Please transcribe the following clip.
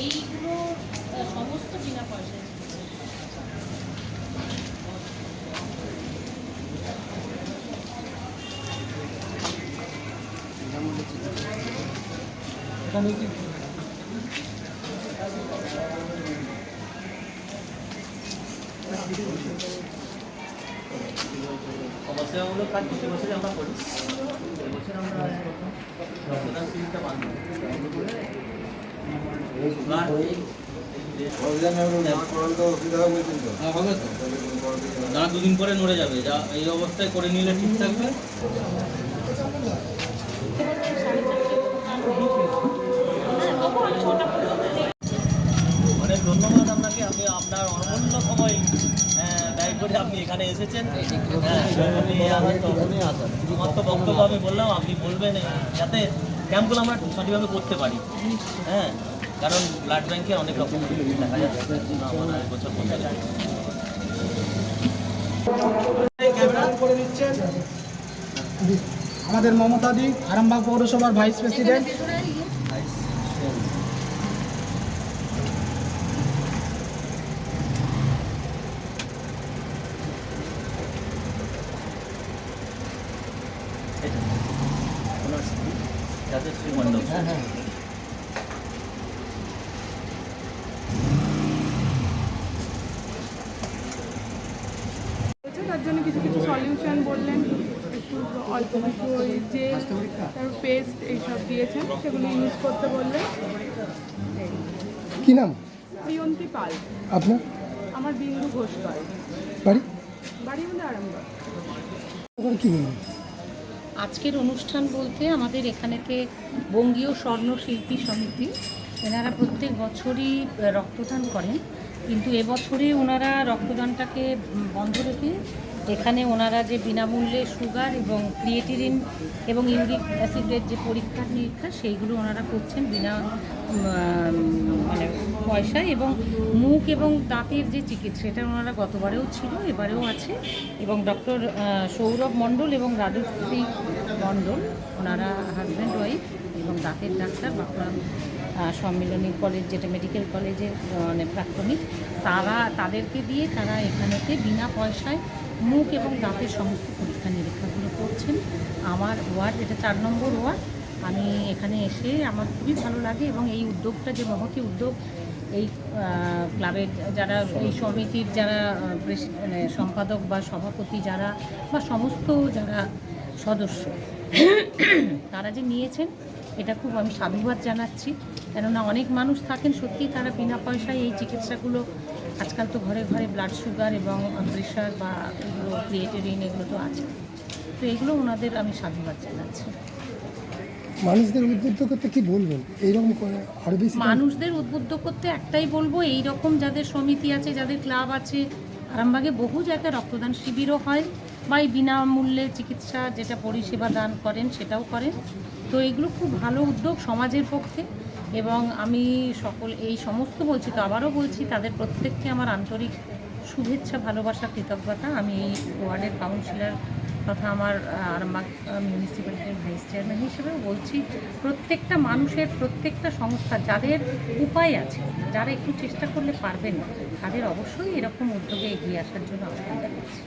এইগুলো সমস্ত বিনা পয়সায়। সমস্যাগুলো কাজ প্রতি বছরই আমরা করি। এবছর আমরা হ্যাঁ, হবে তো দাঁড়া দুদিন পরে নড়ে যাবে। যা এই অবস্থায় করে নিলে ঠিক থাকবে। অনেক ধন্যবাদ আপনাকে। আপনি আপনার অমূল্য সময় ব্যয় করে আপনি এখানে এসেছেন। হ্যাঁ, আমার তো বক্তব্য আমি বললাম আপনি বলবেন যাতে ক্যাম্পগুলো আমরা সঠিকভাবে করতে পারি। হ্যাঁ? কারণ ব্লাড ব্যাঙ্কে অনেক রকম দেখা যাচ্ছে। আমাদের মমতা দি, আরামবাগ পৌরসভার ভাইস প্রেসিডেন্ট এটা ওনার স্ত্রী রাজশ্রী মণ্ডল হ্যাঁ হ্যাঁ। তার জন্য কিছু কিছু সলিউশন বললেন একটু অল্প কিছু ওই যে পেস্ট এইসব দিয়েছেন সেগুলো ইউজ করতে বললেন। কি নাম? প্রিয়ন্তী পাল। আপনার? আমার বিন্দু ঘোষ পাল। বাড়ি? বাড়ি হলো আরামবাগ। কি বলুন আজকের অনুষ্ঠান বলতে আমাদের এখানেতে বঙ্গীয় স্বর্ণ শিল্পী সমিতি, এনারা প্রত্যেক বছরই রক্তদান করেন। কিন্তু এবছরে ওনারা রক্তদানটাকে বন্ধ রেখে এখানে ওনারা যে বিনামূল্যে সুগার এবং ক্রিয়েটিরিন এবং ইউরিক অ্যাসিডের যে পরীক্ষা নিরীক্ষা, সেইগুলো ওনারা করছেন বিনা মানে পয়সায় এবং মুখ এবং দাঁতের যে চিকিৎসা, এটা ওনারা গতবারেও ছিল, এবারেও আছে। এবং ডক্টর সৌরভ মণ্ডল এবং রাজশ্রী মণ্ডল, ওনারা হাজব্যান্ড ওয়াইফ এবং দাঁতের ডাক্তার, বাঁকুড়া সম্মিলনী কলেজ, যেটা মেডিকেল কলেজের মানে প্রাক্রমিক তারা তাদেরকে দিয়ে তারা এখানেতে বিনা পয়সায় মুখ এবং দাঁতের সমস্ত পরীক্ষা নিরীক্ষাগুলো করছেন। আমার ওয়ার্ড, এটা চার নম্বর ওয়ার্ড। আমি এখানে এসে আমার খুবই ভালো লাগে এবং এই উদ্যোগটা যে মহতি উদ্যোগ, এই ক্লাবের যারা, এই সমিতির যারা মানে সম্পাদক বা সভাপতি যারা বা সমস্ত যারা সদস্য, তারা যে নিয়েছেন, এটা খুব আমি সাধুবাদ জানাচ্ছি। কেননা অনেক মানুষ থাকেন সত্যি তারা বিনা পয়সায় এই চিকিৎসাগুলো আজকাল তো ঘরে ঘরে ব্লাড সুগার এবং প্রেশার বা এগুলো ক্রিয়েটেরিন এগুলো তো আছে। তো এগুলো ওনাদের আমি সাধুবাদ জানাচ্ছি। মানুষদের উদ্বুদ্ধ করতে কি বলবেন? এইরকম করে আরও বেশি মানুষদের উদ্বুদ্ধ করতে একটাই বলব এই রকম যাদের সমিতি আছে যাদের ক্লাব আছে আরামবাগে বহু জায়গায় রক্তদান শিবিরও হয় বা এই বিনামূল্যে চিকিৎসা যেটা পরিষেবা দান করেন সেটাও করেন। তো এগুলো খুব ভালো উদ্যোগ সমাজের পক্ষে। এবং আমি সকল, এই সমস্ত বলছি তো, আবারও বলছি, তাদের প্রত্যেককে আমার আন্তরিক শুভেচ্ছা, ভালোবাসা, কৃতজ্ঞতা। আমি এই ওয়ার্ডের কাউন্সিলর তথা আমার আরামবাগ মিউনিসিপ্যালিটির ভাইস চেয়ারম্যান হিসেবেও বলছি, প্রত্যেকটা মানুষের প্রত্যেকটা সংস্থা যাদের উপায় আছে, যারা একটু চেষ্টা করলে পারবেন তাদের অবশ্যই এরকম উদ্যোগে এগিয়ে আসার জন্য আহ্বান জানাচ্ছি।